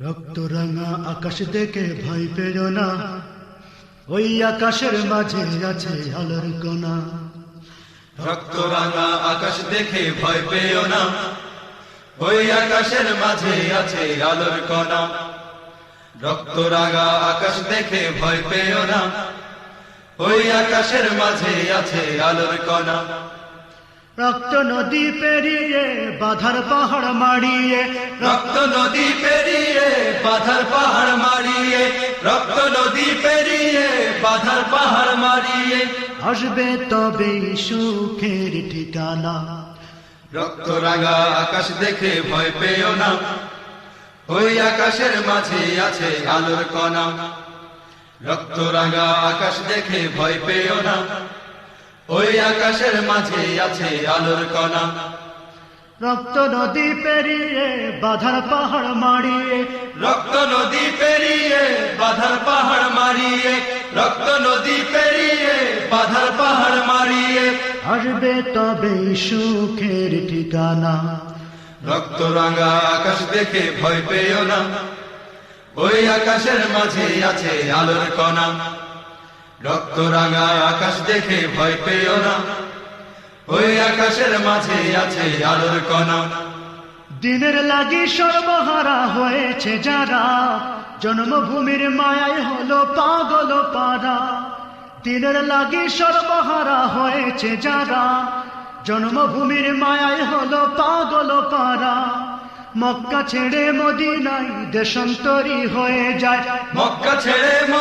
রক্ত রাঙা আকাশ দেখে ভয় পেও না। ওই আকাশের মাঝে আছে আলোর কোনা রক্ত রাঙা আকাশ দেখে ভয় পেও না। ওই আকাশের মাঝে আছে আলোর কণা। রক্ত রাঙা আকাশ দেখে ভয় পেও না। ওই আকাশের মাঝে আছে আলোর কণা। রক্ত নদী পেরিয়ে বাধার পাহাড় মারিয়ে রক্ত নদী পেরিয়ে বাধার পাহাড় মারিয়ে রক্ত নদী পেরিয়ে বাধার পাহাড় মারিয়ে আসবে তবে সুখের ঠিকানা। রক্ত রাঙা আকাশ দেখে ভয় পেও না ওই আকাশের মাঝে আছে আলোর কণা। রক্ত রাঙা আকাশ দেখে ভয় পেও না ওই আকাশের মাঝে আছে আলোর কণা। রক্ত নদী পেরিয়ে বাধার পাহাড় মারিয়ে। রক্ত নদী পেরিয়ে বাধার পাহাড় মারিয়ে। রক্ত নদী পেরিয়ে বাধার পাহাড় মারিয়ে। আসবে তবে সুখের ঠিকানা। রক্ত রাঙা আকাশ দেখে ভয় পেও না। ওই আকাশের মাঝে আছে আলোর কণা। রক্ত রাঙা আকাশ দেখে ভয় পেও না। ওই আকাশের মাঝে আছে আলোর কণা। দিনের লাগি সর্বহারা হয়েছে যারা। জন্মভূমির মায়ায় হলো পাগল পারা। দিনের লাগি সর্বহারা হয়েছে যারা। জন্মভূমির মায়ায় হলো পাগল পারা। মক্কা ছেড়ে মদিনায় দেশান্তরী হয়ে যায়। মক্কা ছেড়ে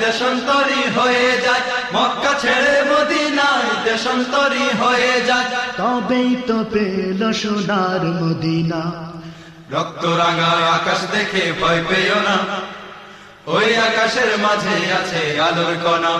দেশান্তরী হয়ে যায়। মক্কা ছেড়ে মদিনায় দেশান্তরী হয়ে যায়। তবেই তো পেল সোনার মদিনা। রক্ত রাঙা আকাশ দেখে ভয় পেও না। ওই আকাশের মাঝে আছে আলোর কণা।